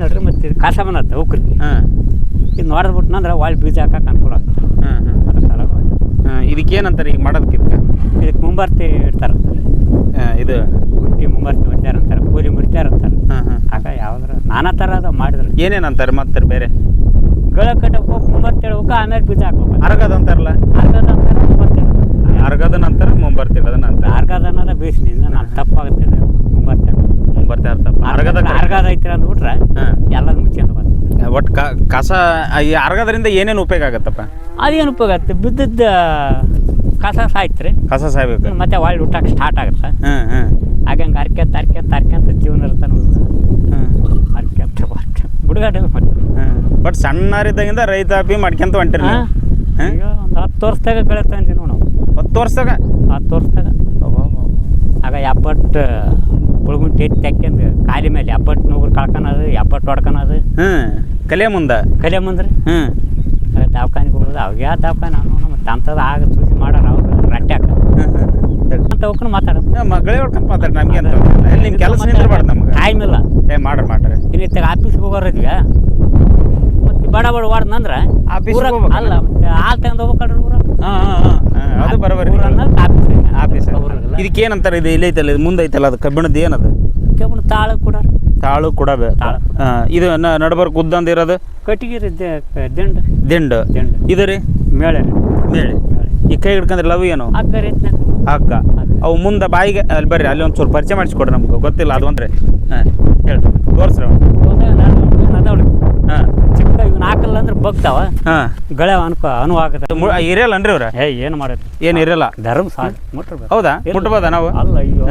ನೋಡ್ರಿ ಮತ್ತೆ ಇದು ಕಸ ಬಂದತ್ತ ಉಕ್ರಿಗೆ ಹಾಂ. ಇದು ನೋಡಿದ್ಬಿಟ್ನಂದ್ರೆ ಒಳ್ಳೆ ಬೀಜ ಹಾಕಕ್ಕೆ ಅನುಕೂಲ ಆಗುತ್ತೆ ಹಾಂ ಹಾಂ. ಅದ್ರ ಸಲುವಾಗಿ. ಹಾಂ ಇದಕ್ಕೇನಂತಾರೆ ಈಗ ಮಾಡೋದಕ್ಕಿಂತ ಇದಕ್ಕೆ? ಮುಂಬರ್ತಿ ಇಡ್ತಾರೆ ಇದು? ಗುಟ್ಟಿ ಮುಂಬರ್ತಿ ಅಂತಾರೆ ಕೂಲಿ ಮುರಿತಾರಂತಾರೆ ಹಾಂ ಹಾಂ. ಆಗ ಯಾವ್ದ್ರ ನಾನಾ ಥರ ಅದು ಮಾಡಿದ್ರು. ಏನೇನು ಅಂತಾರೆ ಮತ್ತೆ ಬೇರೆ? ಗಳ ಕಟ್ಟಕ್ಕೆ ಹೋಗಿ ಮುಂಬರ್ತಿ ಹೇಳ್ಬೇಕು ಆಮೇಲೆ ಬೀಜ ಹಾಕ್ಬೇಕು. ಅರ್ಗದ ಅಂತಾರಲ್ಲ? ಅರ್ಗದ ಅಂತಾರೆ. ಅರ್ಗದ ನಂತರ ಮುಂಬರ್ತಿಡೋದನ್ನ ಅಂತ ಅರ್ಗದ ಅನ್ನೋದ ಬೇಸಿನಿಂದ ನಾನು ತಪ್ಪಾಗುತ್ತೆ ಮುಂಬರ್ತಿ ಮುಂಬರ್ತಿ ತಪ್ಪ ಅರ್ಗದ ಅರ್ಗದ ಐತಿ ಅಂದ್ಬಿಟ್ರೆ ಬಿಟ್ರೆ ಎಲ್ಲದ ಮುಚ್ಚಿಂದ ಬಂದು ಒಟ್ಟು ಕ ಕಸ ಈ ಅರ್ಗದ್ರಿಂದ ಏನೇನು ಉಪಯೋಗ ಆಗತ್ತಪ್ಪ? ಅದೇನು ಉಪಯೋಗ ಆಗುತ್ತೆ? ಬಿದ್ದದ್ದ ಕಸ ಸಾಯ್ತ್ರಿ. ಕಸ ಸಾಯ್ಬೇಕು. ಮತ್ತೆ ಒಳ್ಳೆ ಹುಟ್ಟಕ್ಕೆ ಸ್ಟಾರ್ಟ್ ಆಗುತ್ತೆ? ಹಾಂ ಹಾಂ. ಹಾಗಂಗೆ ತರ್ಕೆ ತರ್ಕೆ ಅಂತ ಜೀವನ ಇರ್ತಾನೆ ಬಟ್ ಅರ್ಕೆ ಬುಡುಗಾಟ ಹಾಂ ಬಟ್ ಸಣ್ಣರಿದ್ದಾಗಿಂದ ರೈತಾಪಿ ಮಾಡ್ಕೊಂತ ಹೊಂಟಿರಿ ಒಂದು ಹತ್ತು ವರ್ಷದಾಗ ಬೆಳೆತಾ ಅಂತೀವಿ ನಾವು ಹತ್ತು ವರ್ಷದಾಗ ಹತ್ತು ವರ್ಷದಾಗ ಆಗ ಎಪ್ಪಟ್ಟು ಪುಳ್ಗುಂಟಿ ಎತ್ತಿ ಹಾಕ್ಯಂದು ಕಾಲಿ ಮೇಲೆ ಎಪ್ಪಟ್ಟು ನೂರು ಕಳ್ಕೊಳೋದು ಎಪ್ಪಟ್ಟು ಹೊಡ್ಕೊಳೋದು ಹ್ಞೂ ಕಲೆ ಮುಂದೆ? ಕಲೆ ಮುಂದ್ರಿ? ಹ್ಞೂ ದವಾಖಾನಿಗೆ ಹೋಗೋದು ಅವಾಗ ಯಾವ ದವಾಖಾನೆ ಮತ್ತೆ ಅಂಥದ್ದು ಆಗ ಸೂಚಿ ಮಾಡೋರು ಅವ್ರು ರಟ್ಟ್ಯಾಕ ಅಂತ ಹೋಗ್ಕೊಂಡು ಮಾತಾಡೋದು. ಮಗಳೇ ಹೊಡ್ಕೊಂಡು ಮಾತಾಡಿ ನಮ್ಗೆ ಅಂತ ನಿಮ್ಮ ಕೆಲಸ ನಿಂದಿರ್ಬಾರ್ದು ನಮ್ಗೆ. ಟೈಮ್ ಇಲ್ಲ ಏ ಮಾಡ್ರಿ ಮಾಡ್ರಿ. ಇನ್ನಿತ್ತಾಗ ಆಫೀಸ್ಗೆ ಹೋಗೋರಿದ್ವಿ ಬಡ ಬಡ ವಾಡ್ದಂದ್ರೆ ಆಫೀಸ್ಗೆ ಊರಾಗ- ಅಲ್ಲ ಹಾಲು ತಗೊಂಡು ಹೋಗ್ಬೇಕಲ್ರಿ ಊರ ಹಾಂ ಹಾಂ ಹಾಂ. ಅದು ಬರೋಬರಿ ಆಫೀಸ್ ಆಫೀಸ್ ಇದಕ್ಕೆ ಏನಂತಾರೆ ಇದು ಇಲ್ಲಿ ಐತಲ್ಲ ಇದು ಮುಂದೆ ಐತಲ್ಲ ಅದು ಕಬ್ಬಿಣದ ಏನದು? ಕಬ್ಬಿಣ ತಾಳ ಕೂಡ ತಾಳು ಕೂಡ ತಾಳು. ಇದು ನಡಬರ್ಕ್ ಉದ್ದಂದು ಇರೋದು? ಕಟ್ಟಿಗೆ ರೀ ದಿಂಡು. ದಿಂಡು. ದಿಂಡು. ಇದು ರೀ? ಮೇಳೆ. ಮೇಳೆ. ಈ ಕೈ ಹಿಡ್ಕಂದ್ರೆ ಲವ್ ಏನು? ಹಗ್ಗ ಅವು ಮುಂದೆ ಬಾಯಿಗೆ ಅಲ್ಲಿ ಬರ್ರಿ ಅಲ್ಲಿ ಒಂದು ಸ್ವಲ್ಪ ಪರಿಚಯ ಮಾಡಿಸ್ಕೊಡ್ರಿ ನಮ್ಗೆ. ಗೊತ್ತಿಲ್ಲ ಅದು ಅಂದ್ರೆ ಹಾಂ ಹೇಳಿ ತೋರಿಸ್ರಿ ಹಾಂ. ಚಿಕ್ಕ ಇವನ್ ಹಾಕಲ್ಲ ಅಂದ್ರೆ ಬಗ್ತಾವ. ಹಾಂ. ಗಳೆ ಅನ್ಕೋ ಅನು ಆಗತ್ತೆ. ಇರಲ್ಲನ್ರಿ ಅವ್ರ? ಏ ಏನು ಮಾಡೋದು ಏನು ಇರಲ್ಲ ಧರ್ಮ ಸಾಲ. ಮುಟ್ರಬೇಕು. ಹೌದಾ? ಮುಟ್ಟಬೋದ ನಾವು? ಅಲ್ಲ ಅಯ್ಯೋ.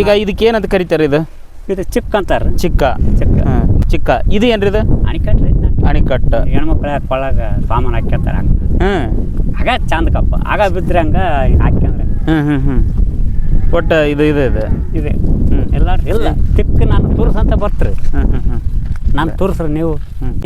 ಈಗ ಇದಕ್ಕೆ ಏನಂತ ಕರೀತಾರೆ ಇದು? ಇದು ಚಿಕ್ಕ ಅಂತಾರ. ಚಿಕ್ಕ. ಚಿಕ್ಕ. ಚಿಕ್ಕ. ಇದು ಏನ್ರಿ ಇದು? ಅಣಿಕಟ್ರಿ ಅಣಿಕಟ್ಟು. ಹೆಣ್ಮಕ್ಳು ಕೊಳ್ಳಾಗ ಸಾಮಾನು ಹಾಕ್ಯಂತಾರ. ಹ್ಞೂ ಆಗ ಚಂದ ಕಪ್ಪ ಆಗ ಬಿದ್ರೆ ಹಂಗ ಹಾಕ್ಯಂದ್ರೆ. ಹ್ಞೂ ಹ್ಞೂ ಹ್ಞೂ ಒಟ್ಟು ಇದು ಇದು ಇದೆ? ಇದೆ. ಎಲ್ಲ ಇಲ್ಲ. ಚಿಕ್ಕ ನಾನು ಬರ್ತ್ರಿ. ನಾನು ತೋರ್ಸ್ರಿ ನೀವು.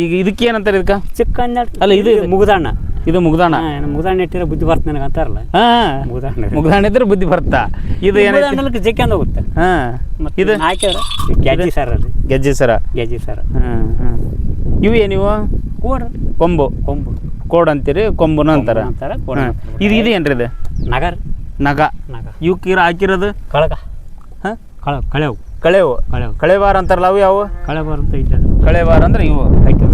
ಈಗ ಇದಕ್ಕೆ ಏನಂತಾರೆ ಇದಕ್ಕೆ? ಚಿಕ್ಕ ಅಂದ್ಯಾಡ್ ಅಲ್ಲ, ಇದು. ಮುಗ್ದಣ್ಣ ಇದು ಮುಗ್ದಾಣ. ಮುಗ್ದಣ್ಣ ಇಟ್ಟಿರೋ ಬುದ್ಧಿ ಬರ್ತ ನನಗೆ ಅಂತಾರಲ್ಲ? ಹಾಂ ಮುಗ್ದಣ್ಣ ಮುಗ್ದಾಣ ಇದ್ರೆ. ಬುದ್ಧಿ ಬರ್ತಾ. ಇದು ಏನಕ್ಕೆ ಜಕ್ಕೊಂಡ್ ಹೋಗುತ್ತೆ. ಹಾಂ. ಮತ್ತೆ ಇದು? ಹಾಕ್ಯಾರ ಗೆಜ್ಜಿ ಸರ್ ಅದು. ಗೆಜ್ಜೆ ಸರ. ಗೆಜ್ಜಿ ಸರ್. ಹಾಂ ಹಾಂ ಇವು ನೀವು ಕೋಡ್. ಕೊಂಬು. ಕೊಂಬು. ಕೋಡ್ ಅಂತೀರಿ ಕೊಂಬುನ ಅಂತಾರ. ಅಂತಾರ ಇದು ಇದು ಏನ್ರಿ ಇದು? ನಗರ. ನಗ. ನಗ. ಇವಕ್ಕೆ ಹಾಕಿರೋದು? ಕಳಗ. ಹಾಂ? ಕಳ ಕಳೆವು. ಕಳೆವು? ಕಳೆವು. ಕಳೆವಾರ ಅಂತಾರಲ್ಲ ಅವು ಯಾವ? ಕಳೆವಾರ ಅಂತ ಇದ್ದ ಕಳೆವಾರ ಅಂದ್ರೆ ಇವು. ಕೈಟು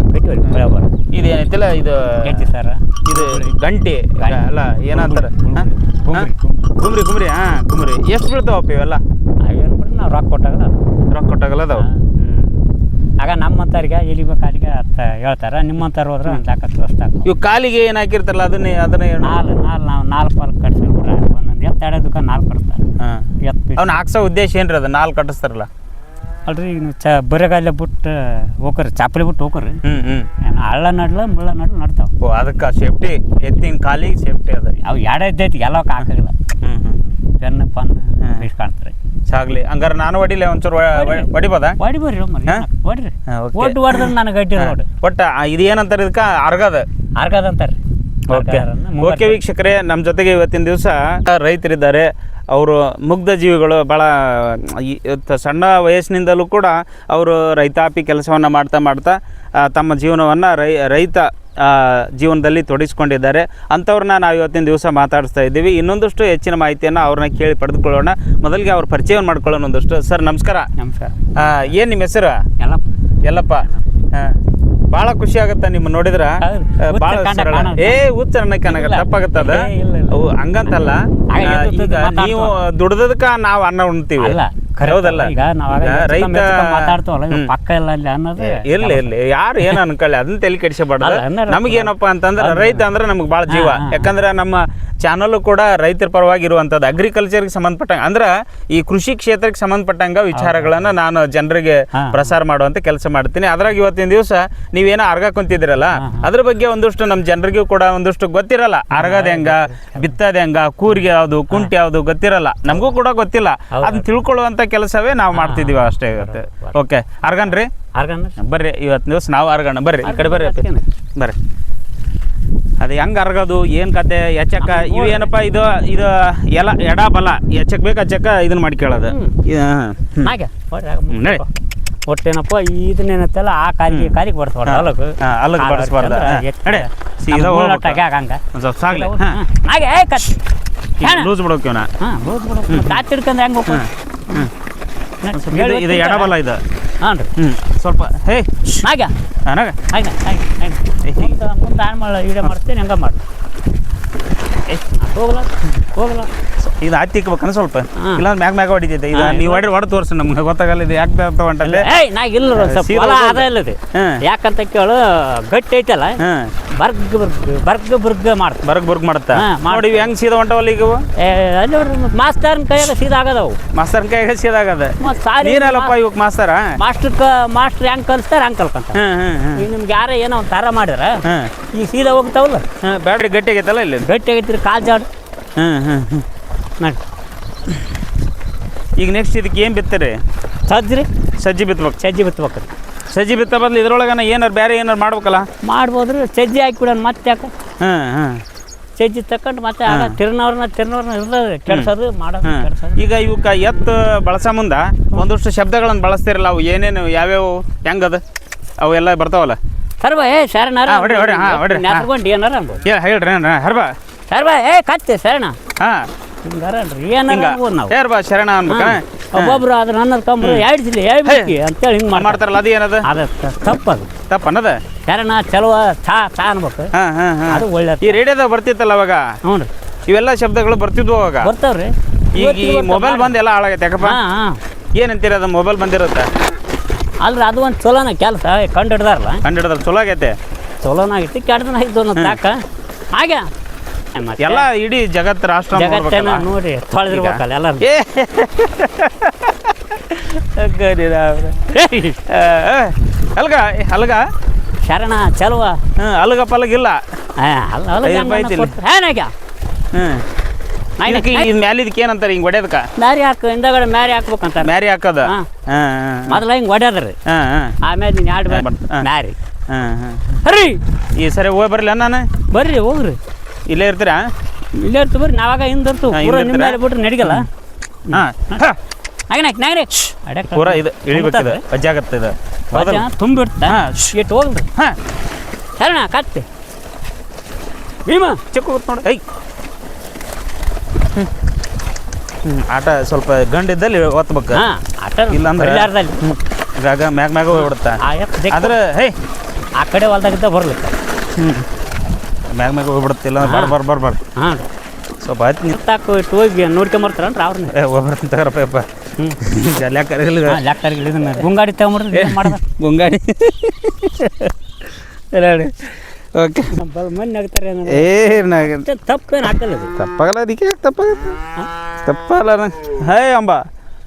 ಬಾರ ಇದು ಏನೈತಿಲ್ಲ ಇದು ಗೆಜ್ಜಿ ಸರ. ಇದು ಗಂಟೆ ಅಲ್ಲ ಏನಂತಾರ? ಗುಮ್ರಿ ಕುಂಬ್ರಿ, ಹಾಂ? ಕುಮ್ರಿ ಕುಮ್ರಿ ಹಾಂ ಕುಮ್ರಿ ಎಷ್ಟು ಬೀಳ್ತಾವಪ್ಪ ಇವೆಲ್ಲ? ಏನು ಬಿಡ್ರಿ ನಾವು ರೊಕ್ಕ ಕೊಟ್ಟಾಗ ಅದು. ರೊಕ್ಕ ಕೊಟ್ಟಾಗಲ್ಲ ಅದಾವ. ಆಗ ನಮ್ಮಂತವ್ರಿಗೆ ಎಲಿಬೇಕು ಅಲ್ಲಿಗೆ ಅಂತ ಹೇಳ್ತಾರೆ. ನಿಮ್ಮಂಥವ್ರು ಹೋದ್ರೆ ಒಂದು ಸಾಕಷ್ಟು ಅಷ್ಟಾಗ ಇವು ಕಾಲಿಗೆ ಏನು ಹಾಕಿರ್ತಾರಲ್ಲ ಅದನ್ನೇ ಅದನ್ನೇ ನಾಲ್ಕು ನಾಲ್ ನಾಲ್ ನಾವು ನಾಲ್ಕು ಪಾಲ್ ಕಟ್ಸಿರ್ತಾರೆ ಎತ್ತು ಆಡೋದಕ್ಕೆ ನಾಲ್ಕು ಕಟ್ತಾರೆ. ಹಾಂ. ಎತ್ತ ಅವ್ನ ಹಾಕ್ಸೋ ಉದ್ದೇಶ ಏನ್ರಿ ಅದು? ನಾಲ್ಕು ಕಟ್ಟಿಸ್ತಾರಲ್ಲ? ಅಲ್ರಿ ಈಗ ಚ ಬರಗಾಲ ಬಿಟ್ಟು ಹೋಗ್ರಿ ಚಾಪಲಿ ಬಿಟ್ಟು ಹೋಗ್ರಿ ಹ್ಞೂ ಹ್ಞೂ ಏನು ಹಳ್ಳ ನಡ್ಲ ಮುಳ್ಳ ನಡ್ಲ ನಡ್ತಾವ. ಓ ಅದಕ್ಕೆ ಸೇಫ್ಟಿ ಎತ್ತಿನ ಕಾಲಿಗೆ ಸೇಫ್ಟಿ ಅದ. ಅವು ಎರಡು ಇದ್ದೈತಿ ಎಲ್ಲವಕ್ಕೆ ಹಾಕಾಗಿಲ್ಲ. ಹ್ಞೂ ಹ್ಞೂ ಪೆನ್ ಪನ್. ಇಷ್ಟು ಕಾಣ್ತಾರೆ ಸಾಗ್ಲಿ. ಹಂಗಾರೆ ನಾನು ಹೊಡಿಲೆ ಒಂಚೂರು ಹೊಡಿಬೋದ? ಹೊಡಿ- ಬರ್ರಿ? ಹೊಡ್ರಿ. ಒಟ್ಟು ಹೊಡೆದ್ರೆ ನನಗೆ ಗಟ್ಟಿ ನೋಡಿ. ಒಟ್ಟು ಇದು ಏನಂತಾರೆ ಇದಕ್ಕೆ? ಅರ್ಗದ. ಅರ್ಗದಂತಾರ್ರಿ ಓಕೆ. ಓಕೆ ವೀಕ್ಷಕರೇ ನಮ್ಮ ಜೊತೆಗೆ ಇವತ್ತಿನ ದಿವಸ ರೈತರಿದ್ದಾರೆ. ಅವರು ಮುಗ್ಧ ಜೀವಿಗಳು ಭಾಳ ಸಣ್ಣ ವಯಸ್ಸಿನಿಂದಲೂ ಕೂಡ ಅವರು ರೈತಾಪಿ ಕೆಲಸವನ್ನು ಮಾಡ್ತಾ ಮಾಡ್ತಾ ತಮ್ಮ ಜೀವನವನ್ನು ರೈ ರೈತ ಜೀವನದಲ್ಲಿ ತೊಡಗಿಸ್ಕೊಂಡಿದ್ದಾರೆ. ಅಂಥವ್ರನ್ನ ನಾವು ಇವತ್ತಿನ ದಿವಸ ಮಾತಾಡಿಸ್ತಾ ಇದ್ದೀವಿ. ಇನ್ನೊಂದಷ್ಟು ಹೆಚ್ಚಿನ ಮಾಹಿತಿಯನ್ನು ಅವ್ರನ್ನ ಕೇಳಿ ಪಡೆದುಕೊಳ್ಳೋಣ. ಮೊದಲಿಗೆ ಅವ್ರ ಪರಿಚಯವನ್ನು ಮಾಡ್ಕೊಳ್ಳೋಣ ಒಂದಷ್ಟು. ಸರ್ ನಮಸ್ಕಾರ. ನಮಸ್ಕಾರ. ಏನು ನಿಮ್ಮ ಹೆಸರು? ಎಲ್ಲಪ್ಪ ಎಲ್ಲಪ್ಪ ಹಾಂ ಭಾಳ ಖುಷಿ ಆಗುತ್ತೆ ನಿಮ್ ನೋಡಿದ್ರ. ಬಹಳ ಸರಳ. ಏ ಹುಚ್ಚ ಅನ್ನಕ್ಕೆ ನನಗೆ ಇಲ್ಲ. ತಪ್ಪಾಗುತ್ತದ? ಇಲ್ಲ, ಇಲ್ಲ. ಅವು ಹಂಗಂತಲ್ಲ. ಈಗ ನೀವು ದುಡ್ದದಕ್ಕ ನಾವು ಅನ್ನ ಉಣ್ತೀವಿ. ಹೌದಲ್ಲ? ರೈತ. ಪಕ್ಕ ಇಲ್ಲ ಅಲ್ಲಿ ಅನ್ನೋದು ಇರ್ಲಿ ಇಲ್ಲ ಯಾರು ಏನ್ ಅನ್ಕೊಳ್ಳಿ? ಅದನ್ನ ತಲೆ ಕೆಡಿಸಬಾರ್ದು. ನಮ್ಗೆ ಏನಪ್ಪಾ ನಮಗೇನಪ್ಪ ಅಂತಂದ್ರೆ ರೈತ ಅಂದ್ರೆ ನಮ್ಗೆ ಬಹಳ ಜೀವ. ಯಾಕಂದ್ರೆ ನಮ್ಮ ಚಾನಲ್ ಕೂಡ ರೈತರ ಪರವಾಗಿ ಇರುವಂಥದ್ದು ಅಗ್ರಿಕಲ್ಚರ್ಗೆ ಸಂಬಂಧಪಟ್ಟಂಗೆ ಅಂದ್ರೆ ಈ ಕೃಷಿ ಕ್ಷೇತ್ರಕ್ಕೆ ಸಂಬಂಧಪಟ್ಟಂಗ ವಿಚಾರಗಳನ್ನ ನಾನು ಜನರಿಗೆ. ಪ್ರಸಾರ ಮಾಡುವಂತ ಕೆಲಸ ಮಾಡ್ತೀನಿ. ಅದ್ರಾಗ ಇವತ್ತಿನ ದಿವಸ ನೀವೇನೋ ಅರ್ಗ ಕುಂತಿದ್ದೀರಲ್ಲ. ಅದ್ರ ಬಗ್ಗೆ ಒಂದಷ್ಟು ನಮ್ಮ ಜನರಿಗೂ ಕೂಡ ಒಂದಷ್ಟು ಗೊತ್ತಿರಲ್ಲ. ಅರ್ಗದ ಹೆಂಗ ಬಿತ್ತದ ಹೆಂಗ ಕೂರ್ಗೆ ಯಾವುದು ಕುಂಟಿ ಯಾವುದು ಗೊತ್ತಿರಲ್ಲ. ನಮಗೂ ಕೂಡ ಗೊತ್ತಿಲ್ಲ. ಅದನ್ನ ತಿಳ್ಕೊಳ್ಳುವಂತ ಕೆಲಸವೇ ನಾವು ಮಾಡ್ತಿದ್ದೀವಿ ಅಷ್ಟೇ ಇವತ್ತು. ಓಕೆ. ಅರ್ಗನ್ರಿ ಅರ್ಗನ್ ಬರ್ರಿ ಇವತ್ತಿನ ದಿವಸ ನಾವು ಅರ್ಗಣ. ಬರ್ರಿ ಈ ಕಡೆ ಬರ್ರಿ. ಬರ್ರಿ. ಅದು ಹೆಂಗೆ ಅರಗೋದು ಏನು ಕತೆ ಎಚ್ಚಕ್ಕ ಇವು ಏನಪ್ಪ ಇದು ಇದು ಎಲ್ಲ ಎಡ ಬಲ ಎಚ್ಚಕ್ ಬೇಕು ಅಚ್ಚಕ್ಕ ಇದನ್ನ ಮಾಡಿ ಕೇಳೋದು. ಹಾಗೆ ಒಟ್ಟೇನಪ್ಪ ಇದನ್ನೇನತ್ತಲ್ಲ ಆ ಕಾರಿಗೆ ಕಾಲಿಗೆ ಬರ್ತವ ಅಲ್ಲಕ್ಕೆ ಅಲ್ಲಕ್ಕೆ ಬಡಿಸ್ಬಾರ್ದು. ನಡೆ, ಸೀದಾ ಹೋಗ್ಬೇಕು. ಹಂಗ. ಒಂದು ಸ್ವಲ್ಪ ಸಾಗಲಿ ಹಾಗೆ ಕತ್ ಲೂಸ್ ಬಿಡೋಕೆ ಇವನ. ಹಾಂ ಹೋದ್ ಬಿಡು. ಕಾತ್ ಹಿಡ್ಕೊಂಡು ಹೆಂಗೆ ಹೋಗ್ಬೇಕು? ಇದು ಇದು ಎಡಬಲ ಇದು. ಹಾಂ. ರೀ ಹ್ಞೂ ಸ್ವಲ್ಪ ಹೇ ಹಾಗೆ ಹಾಗೆ ಹಾಗೆ ಹಾಗೆ. ಹಾಗೆ ಮುಂದೆ ಮುಂದೆ ಆನ್ ಮಾಡ ಇಡೆ ಮಾಡ್ತೀನಿ ಹಂಗೆ ಮಾಡಿ. ಹೋಗಲ್ಲ ಹೋಗಲ್ಲ ಇದು ಹತ್ತಿಕ್ಬೇಕನ್ನ ಸ್ವಲ್ಪ. ಹಾ. ಇಲ್ಲ ಮ್ಯಾಗ ಮ್ಯಾಗ ಹೊಡಿತೈತೆ. ಇದು ನೀವು ಹೊಡಿ ಹೊಡೆ ತೋರಿಸಿ ನಮ್ಗೆ ಗೊತ್ತಾಗಲ್ಲ ಇದು ಯಾಕೆ ತಗೊಂಡಲ್ಲಿ ಏಯ್ ನಾ ಇಲ್ಲ ಸ್ವಲ್ಪ ಹೊಲ. ಅದ ಇಲ್ಲದೆ ಯಾಕಂತ ಕೇಳು ಗಟ್ಟಿ ಐತಲ್ಲ? ಹಾಂ. ಬರ್ಗ್ ಬರ್ಗ್ ಬರ್ಗ್ ಬರ್ಗ್ ಮಾಡ್ತ ಬರ್ಗ್ ಬರ್ಗ್ ಮಾಡುತ್ತಾ ಹಾ, ಮಾಡ್- ನೋಡಿ ಹೆಂಗ್ ಸೀದಾ ಹೊಂಟವಲ್ಲ ಈಗ ಏ ಅಲ್ಲಿ ಮಾಸ್ತರ್ನ ಕೈಯಾಗ ಸೀದಾ ಆಗದವು. ಮಾಸ್ತರ್ ಕೈಗೆ ಸೀದಾಗದ ಮತ್ತೆ ಸಾರಿ. ನೀನಲ್ಲಪ್ಪ ಇವಕ್ ಮಾಸ್ತರ? ಮಾಸ್ಟರ್ ಕ ಮಾಸ್ಟರ್ ಹೆಂಗ್ ಕಲಿಸ್ತಾರೆ ಹಂಗೆ ಕಲ್ಕಂತ ಹ್ಮ್ ಹ್ಮ್ ಹ್ಮ್ ಈಗ ನಿಮ್ಗೆ ಯಾರೇ ಏನೋ ಒಂದು ಥರ ಮಾಡ್ಯಾರ ಹ್ಮ್ ಈಗ ಸೀದಾ ಹೋಗ್ತಾವಲ್ಲ. ಹ್ಮ್ ಬ್ಯಾಟ್ರಿ ಗಟ್ಟಿ ಆಗೈತಲ್ಲ ಇಲ್ಲಿ? ಗಟ್ಟಿ ಆಗೈತ್ರಿ ಕಾಲ್ ಜಾಡು. ಹ್ಮ್ ಹ್ಮ್ ಹ್ಮ್ ನೋಡಿ. ಈಗ ನೆಕ್ಸ್ಟ್ ಇದಕ್ಕೆ ಏನು ಬಿತ್ತರಿ? ಸಜ್ಜಿ ಸಜ್ಜಿ ಬಿತ್ಬೇಕು. ಸಜ್ಜಿ ಬಿತ್ಬೇಕ್ರಿ. ಸಜ್ಜಿ ಬಿತ್ತ ಬದ್ಲು ಇದ್ರೊಳಗನ ಏನಾರು ಬೇರೆ ಏನಾರು ಮಾಡ್ಬೇಕಲ್ಲ? ಮಾಡ್ಬೋದ್ರಿ ಸಜ್ಜಿ ಹಾಕಿಬಿಡೋಣ ಮತ್ತೆ ಯಾಕೆ? ಹ್ಮ್ ಹಾಂ. ಸಜ್ಜಿ ತಕೊಂಡು ಮತ್ತೆ ತಿರ್ನವ್ರನ್ನ ತಿರ್ನವ್ರನ್ನ ಇರ್ತದೆ ಕೆಡ್ಸೋದು ಮಾಡೋದು ಕೆಡ್ಸೋದು. ಈಗ ಇವಕ್ಕ ಎತ್ತು ಬಳಸೋ ಮುಂದ ಒಂದಷ್ಟು ಶಬ್ದಗಳನ್ನು ಬಳಸ್ತಿರಲ್ಲ ಅವು ಏನೇನು ಯಾವ್ಯಾವ ಹೆಂಗದ? ಅವು ಎಲ್ಲ ಬರ್ತಾವಲ್ಲ? ಸರ್ವ ಏ ಶರಣರ ಹಾ, ಹೊಡ್ರಿ, ಹೊಡ್ರಿ, ಹಾಂ ಹೊಡ್ರಿ, ಹಾ. ನೆತ್ಕೊಂಡು ಏನಾರ ಅನ್ಬೋದು. ಏ ಹೇಳ್ರಿ ಬಾ ಹರ್ಬಾ. ಸರ್ವ ಏ ಕತ್ತೆ ಶರಣ. ಹಾಂ. ಹಿಂಗಾರ ಏನಾರ ನಾವು. ಬಾ ಶರಣ ಅನ್ಬೇಕ? ಹಾ. ಒಬ್ಬೊಬ್ರು ಅದ್ರ ನನ್ನ ಕಂಬ್ರು ಹೇಳ್ತಿಲ್ಲ ಹೇಳ್ಬೇಕು ಅಂತೇಳಿ ಹಿಂಗೆ ಮಾಡ್ತಾರೆ. ಮಾಡ್ತಾರಲ್ಲ ಅದು ಏನದ? ಅದು ತಪ್ಪದು. ತಪ್ಪ ಅನ್ನದ ನಾ ಚಲೋ ಚಾ ಚಾ ಅನ್ಬೇಕು. ಅದು ಒಳ್ಳೆ ಈ ರೇಡಿಯೋದಾಗ ಬರ್ತಿತ್ತಲ್ಲ ಅವಾಗ? ಹ್ಞೂ ರೀ. ಇವೆಲ್ಲ ಶಬ್ದಗಳು ಬರ್ತಿದ್ವು ಅವಾಗ? ಬರ್ತಾವ್ರಿ. ಈಗ ಈ ಮೊಬೈಲ್ ಬಂದು ಎಲ್ಲ ಹಾಳಾಗೈತೆ ಯಾಕಪ್ಪ? ಏನಂತೀರ ಅದು ಮೊಬೈಲ್ ಬಂದಿರುತ್ತೆ? ಅಲ್ರಿ ಅದು ಒಂದು ಚಲೋನ ಕೆಲಸ ಕಂಡು ಹಿಡ್ದಾರಲ್ಲ. ಹಿಡ್ದಾರ ಚಲೋ ಆಗೈತೆ. ಚಲೋನಾಗಿತ್ತು ಕೆಡ್ದನ ಆಯ್ತು ಅನ್ನೋದು ಯಾಕೆ ಹಾಗೆ. ಮತ್ತೆ? ಎಲ್ಲ ಇಡೀ ಜಗತ್ತು ರಾಷ್ಟ್ರ ಜಗತ್ತೇನ ನೋಡ್ಬೇಕಲ್ಲ. ನೋಡಿ ತೊಳೆದಿರ್ಬೇಕಲ್ಲ ಎಲ್ಲ. ಆ, ಆ, ಅಲ್ಗ ಅಲ್ಗ? ಶರಣ ಚಲುವ. ಹ್ಞೂ ಅಲ್ಗ ಪಲ್ಗಿಲ್ಲ. ಇಲ್ಲ ಅಲ್ಲ ಅಲ್ಲ ಐದು ಹೆಂಗ್ ರೂಪಾಯಿ ಐತಿಲ್ಲ. ಕೊಡ್ತಾರೆ? ಏನಾಗ್ಯ ಹ್ಮ್. ನಾಯಿ- ಇದಕ್ಕೆ ಇದು ಮ್ಯಾಲ ಇದಕ್ಕೆ ಏನಂತಾರೆ ಹಿಂಗೆ ಹೊಡ್ಯೋದಕ್ಕ ಮ್ಯಾರಿ ಹಾಕು ಹಿಂದಗಡೆ ಮ್ಯಾರಿ ಹಾಕ್ಬೇಕಂತ ಮ್ಯಾರಿ ಹಾಕೋದ? ಮೊದಲ ಹಿಂಗೆ ಹೊಡ್ಯದ್ರಿ ಹಾಂ ಆಮೇಲೆ ನೀನು ಎರಡು. ಹಾ. ಮ್ಯಾರಿ. ಹಾಂ ಹಾಂ. ಹರಿ ಈ ಸರಿ ಹೋಗಿ ಬರಲಿಲ್ಲ ನಾನು ಬರ್ರಿ ಹೋಗ್ರಿ. ಇಲ್ಲೇ ಇರ್ತೀರಾ? ಇಲ್ಲೇ ಇರ್ತು ಬರ್ರಿ ನಾವಾಗ ಹಿಂದೆ ಇರ್ತು ಹಾ, ನಿಮ್ಮ ಇರ್ತೀರಾ? ಮೇಲೆ ಬಿಟ್ರೆ ನಡಿಗಲ್ಲ. ಹಾಂ. ಹಾಗೆ ನಾಗಿ ನಾಗ್ರಿ? ಅಡ್ಯಾಕ್ ಪೂರ ಇದು ಇಳಿಬೇಕಿದೆ ಅಜ್ಜ ಆಗತ್ತೆ ಇದು. ಹೌದಲ್ಲ? ತುಂಬಿಡ್ತ ಹಾ. ಇಟ್ಟು ಹೋಗ್ರಿ ಹಾಂ. ಸರಣ ಕತ್ತೆ. ಭೀಮ ಚಿಕ್ಕ ನೋಡಿ. ಐ ಹ್ಞೂ ಆಟ ಸ್ವಲ್ಪ ಗಂಡಿದ್ದಲ್ಲಿ ಒತ್ತಬೇಕು ಹಾ ಆಟ ಇಲ್ಲಾಂದ್ರೆ ಅಂದ್ರೆ ಇವಾಗ ಮ್ಯಾಗ ಮ್ಯಾಗ ಹೋಗ್ಬಿಡುತ್ತಾ? ಆ ಎತ್ತು ಜಗ್ಗಿ- ಆದ್ರೆ ಹೇ. ಆ ಕಡೆ ಹೊಲ್ದಾಗಿದ್ದ ಬರ್ಲಿಕ್ಕೆ. ಮ್ಯಾಗ ಮ್ಯಾಗ ಹೋಗ್ಬಿಡುತ್ತೆ ಇಲ್ಲ ಬರ್ ಬರ್ ಬರ್ ಬರ್. ಹಾಂ. ಸ್ವಲ್ಪ ಆಯ್ತು ನೀವು ತಾಕು ಇಟ್ಟು ಹೋಗಿ ನೋಡ್ಕೊಂಬರ್ತಾರನ್ರಿ ಅವ್ರನ್ನ ಏ ಹೋಗ್ಬರ್ತೀನಿ ತಗರಪ್ಪ ಯಪ್ಪ. ಹ್ಞೂ ಜಲ್ಯಾಕ ಕರೀಲಿಲ್ಲ. ಲೆಕ್ಕರಿಗೆ ಇದನ್ನ ಗುಂಗಾಡಿ ತಗೊಂಬಿಡ್ರಿ ಏನ್ ಮಾಡ್ದ? ಗುಂಗಾಡಿ. ಹೇಳಿ ಓಕೆ. ಮಂದಿ ಆಗ್ತಾರೆ ಏನಾಗ ತಪ್ಪೇನು ಹಾಕಲ್ಲ ಅದು. ತಪ್ಪಾಗಲ್ಲ ಅದಕ್ಕೆ ಯಾಕೆ ತಪ್ಪಾಗತ್ತೆ? ತಪ್ಪಲ್ಲ ನಂಗೆ ಹೇ ಅಂಬ.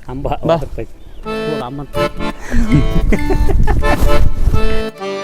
ಅಂಬ ಬಾ. ಅಮ್ಮ.